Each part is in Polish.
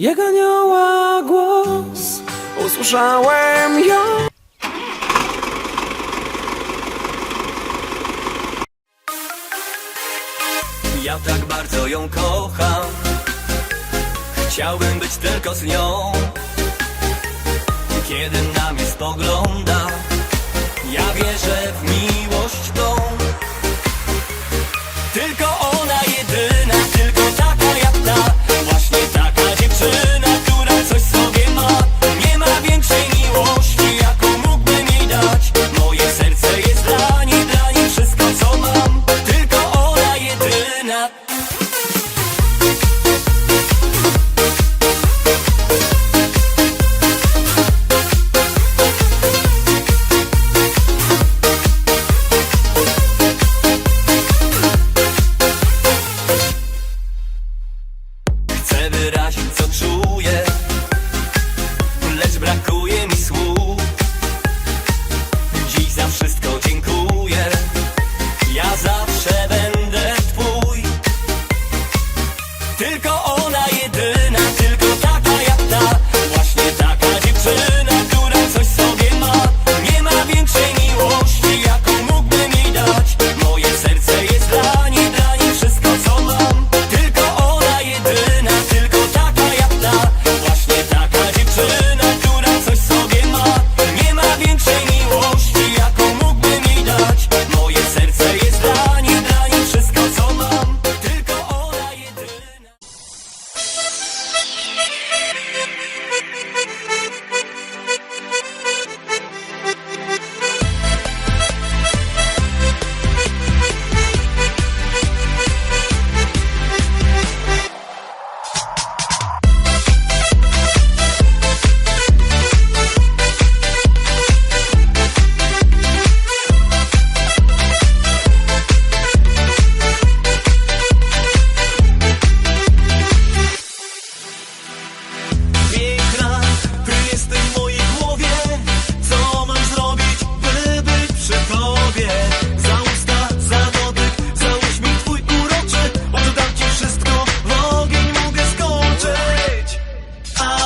Jego anioła głos usłyszałem ją. Ja tak bardzo ją kocham. Chciałbym być tylko z nią. Kiedy na mnie spogląda Ja wierzę w miłość tą. Tylko Króluje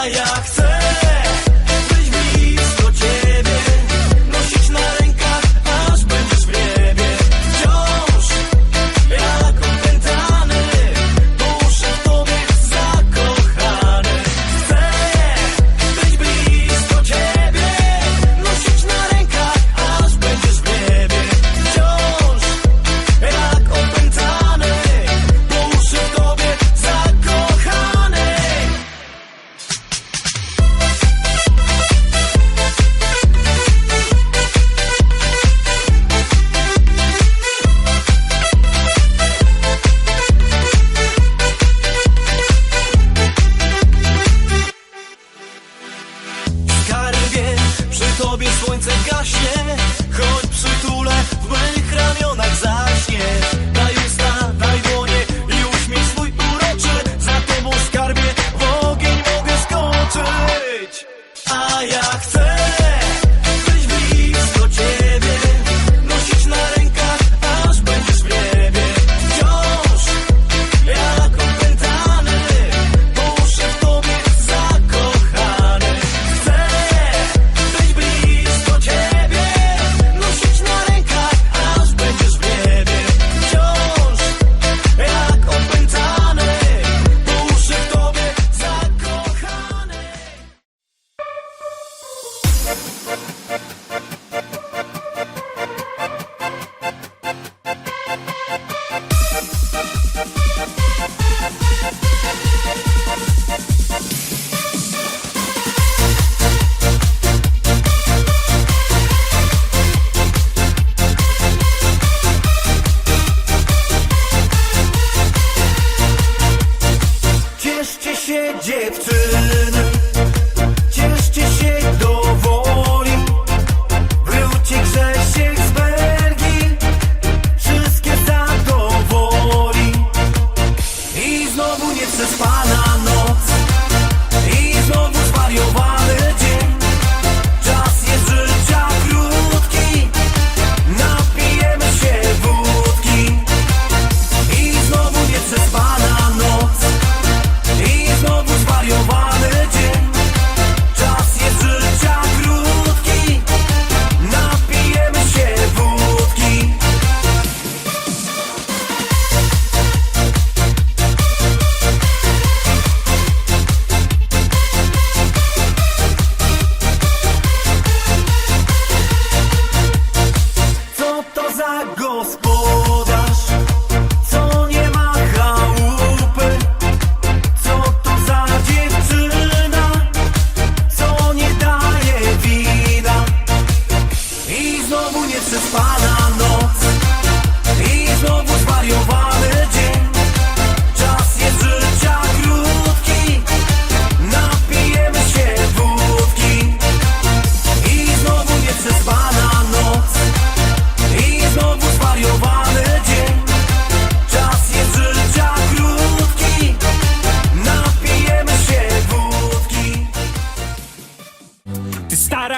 ayakta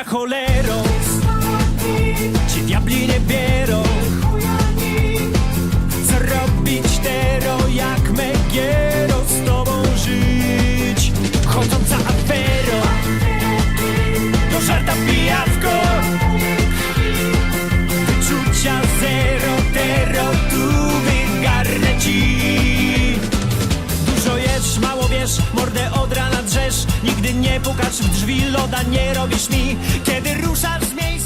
stara cholero Ci diabli nie nie pukasz w drzwi, loda nie robisz mi. Kiedy ruszasz z miejsca,